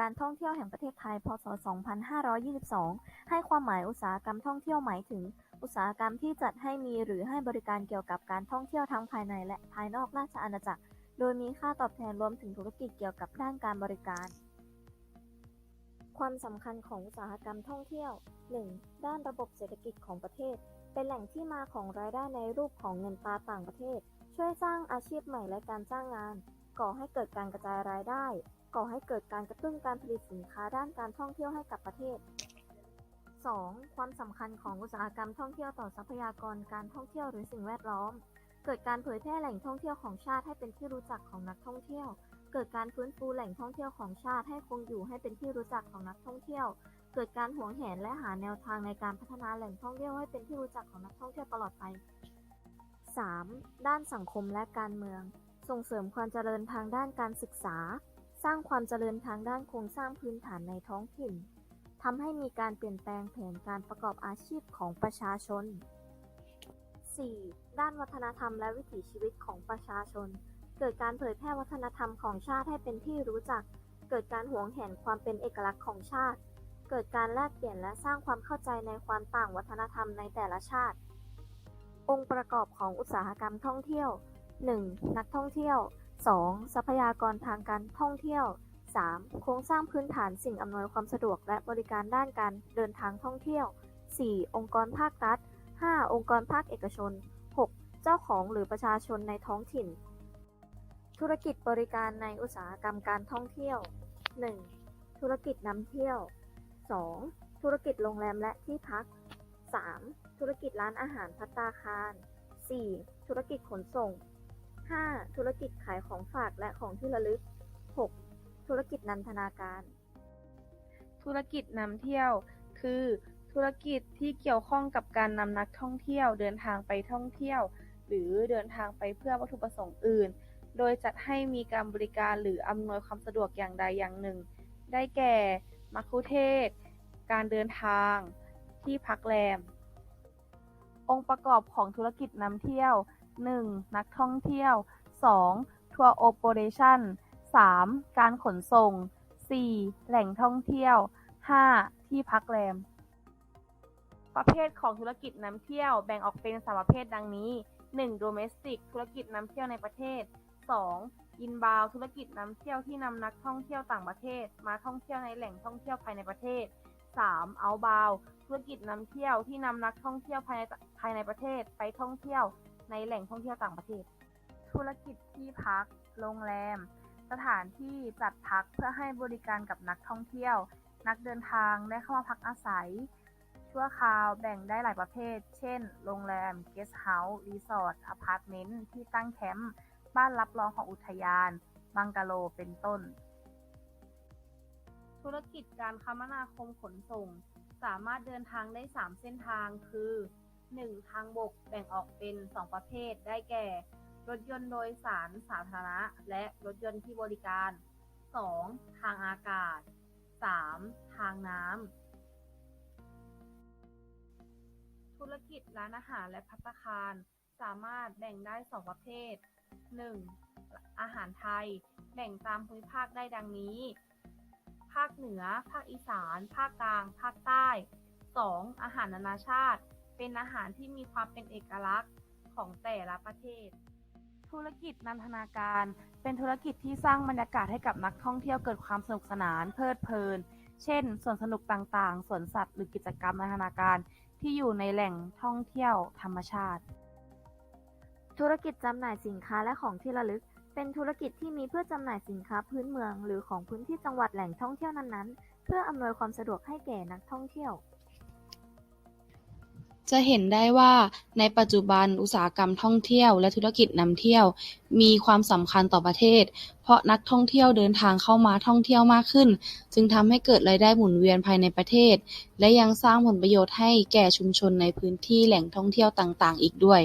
การท่องเที่ยวแห่งประเทศไทย พ.ศ.2522 ให้ความหมายอุตสาหกรรมท่องเที่ยวหมายถึง อุตสาหกรรมที่จัดให้มีหรือให้บริการเกี่ยวกับการท่องเที่ยวทั้งภายในและภายนอกราชอาณาจักร โดยมีค่าตอบแทนรวมถึงธุรกิจเกี่ยวกับด้านการบริการ ความสำคัญของอุตสาหกรรมท่องเที่ยว 1. ด้านระบบเศรษฐกิจของประเทศ เป็นแหล่งที่มาของรายได้ในรูปของเงินตราต่างประเทศ ช่วยสร้างอาชีพใหม่และการจ้างงาน ก่อให้เกิดการกระจายรายได้ ก่อให้เกิดการกระตุ้นการผลิตสินค้าด้านการท่องเที่ยวให้กับประเทศ 2. ความสำคัญของอุตสาหกรรมท่องเที่ยวต่อทรัพยากรการท่องเที่ยวหรือสิ่งแวดล้อม เกิดการเผยแพร่แหล่งท่องเที่ยวของชาติให้เป็นที่รู้จักของนักท่องเที่ยว เกิดการฟื้นฟูแหล่งท่องเที่ยวของชาติให้คงอยู่ให้เป็นที่รู้จักของนักท่องเที่ยว เกิดการหวงแหนและหาแนวทางในการพัฒนาแหล่งท่องเที่ยวให้เป็นที่รู้จักของนักท่องเที่ยวตลอดไป 3. ด้านสังคมและการเมือง ส่งเสริมความเจริญทางด้านการศึกษา สร้างความเจริญทางด้านโครงสร้างพื้นฐานในท้องถิ่นทำให้มีการเปลี่ยนแปลงแผนการประกอบอาชีพของประชาชน 4. ด้านวัฒนธรรมและวิถีชีวิตของประชาชน เกิดการเผยแพร่วัฒนธรรมของชาติให้เป็นที่รู้จัก เกิดการหวงแหนความเป็นเอกลักษณ์ของชาติ เกิดการแลกเปลี่ยนและสร้างความเข้าใจในความต่างวัฒนธรรมในแต่ละชาติ องค์ประกอบของอุตสาหกรรมท่องเที่ยว 1. นักท่องเที่ยว 2. ทรัพยากรทางการท่องเที่ยว 3. โครงสร้างพื้นฐานสิ่งอำนวยความสะดวกและบริการด้านการเดินทางท่องเที่ยว 4. องค์กรภาครัฐ 5. องค์กรภาคเอกชน 6. เจ้าของหรือประชาชนในท้องถิ่น ธุรกิจบริการในอุตสาหกรรมการท่องเที่ยว 1. ธุรกิจนำเที่ยว 2. ธุรกิจโรงแรมและที่พัก 3. ธุรกิจร้านอาหารภัตตาคาร 4. ธุรกิจขนส่ง 5. ธุรกิจขายของฝากและของที่ระลึก 6. ธุรกิจนันทนาการ ธุรกิจนำเที่ยว คือ ธุรกิจที่เกี่ยวข้องกับการนำนักท่องเที่ยวเดินทางไปท่องเที่ยว หรือเดินทางไปเพื่อวัตถุประสงค์อื่น โดยจัดให้มีการบริการหรืออำนวยความสะดวกอย่างใดอย่างหนึ่ง ได้แก่มัคคุเทศก์การเดินทาง ที่พักแรม องค์ประกอบของธุรกิจนำเที่ยว 1. นักท่องเที่ยว 2. ทัวร์โอเปอเรชั่น 3. การขนส่ง 4. แหล่งท่องเที่ยว 5. ที่พักแรม ประเภทของธุรกิจนำเที่ยวแบ่งออกเป็น3ประเภทดังนี้ 1. Domestic ธุรกิจนำเที่ยวในประเทศ 2. Inbound ธุรกิจนำเที่ยวที่นำนักท่องเที่ยวต่างประเทศ มาท่องเที่ยวในแหล่งท่องเที่ยวภายในประเทศ 3. Outbound ธุรกิจนำเที่ยวที่นำนักท่องเที่ยวภายในภายในประเทศไปท่องเที่ยว ในแหล่งท่องเที่ยวต่างประเทศ ธุรกิจที่พัก โรงแรม สถานที่จัดพักเพื่อให้บริการกับนักท่องเที่ยว นักเดินทางได้เข้ามาพักอาศัย ชั่วคราวแบ่งได้หลายประเภท เช่น โรงแรม เกสต์เฮาส์ รีสอร์ท อพาร์ตเมนต์ ที่ตั้งแคมป์ บ้านรับรองของอุทยาน บังกะโล เป็นต้น ธุรกิจการคมนาคมขนส่ง สามารถเดินทางได้ 3 เส้นทางคือ 1. ทางบกแบ่งออกเป็น 2 ประเภท ได้แก่ รถยนต์โดยสารสาธารณะ และรถยนต์ที่บริการ 2. ทางอากาศ 3. ทางน้ำ ธุรกิจร้านอาหารและภัตคาร สามารถแบ่งได้ 2 ประเภท 1. อาหารไทย แบ่งตามภูมิภาคได้ดังนี้ ภาคเหนือ ภาคอีสาน ภาคกลาง ภาคใต้ 2. อาหารนานาชาติ เป็นอาหารที่มีความเป็นเอกลักษณ์ของแต่ละประเทศ ธุรกิจนันทนาการ เป็นธุรกิจที่สร้างบรรยากาศให้กับนักท่องเที่ยวเกิดความสนุกสนานเพลิดเพลิน เช่นสวนสนุกต่างๆสวนสัตว์หรือกิจกรรมนันทนาการที่อยู่ในแหล่งท่องเที่ยวธรรมชาติ ธุรกิจจำหน่ายสินค้าและของที่ระลึก เป็นธุรกิจที่มีเพื่อจำหน่ายสินค้าพื้นเมือง หรือของพื้นที่จังหวัดแหล่งท่องเที่ยวนั้นๆ เพื่ออำนวยความสะดวกให้แก่นักท่องเที่ยว จะเห็นได้ว่าในปัจจุบันอุตสาหกรรมท่องเที่ยวและธุรกิจนำเที่ยว มีความสำคัญต่อประเทศ เพราะนักท่องเที่ยวเดินทางเข้ามาท่องเที่ยวมากขึ้น จึงทำให้เกิดรายได้หมุนเวียนภายในประเทศ และยังสร้างผลประโยชน์ให้แก่ชุมชนในพื้นที่แหล่งท่องเที่ยวต่างๆ อีกด้วย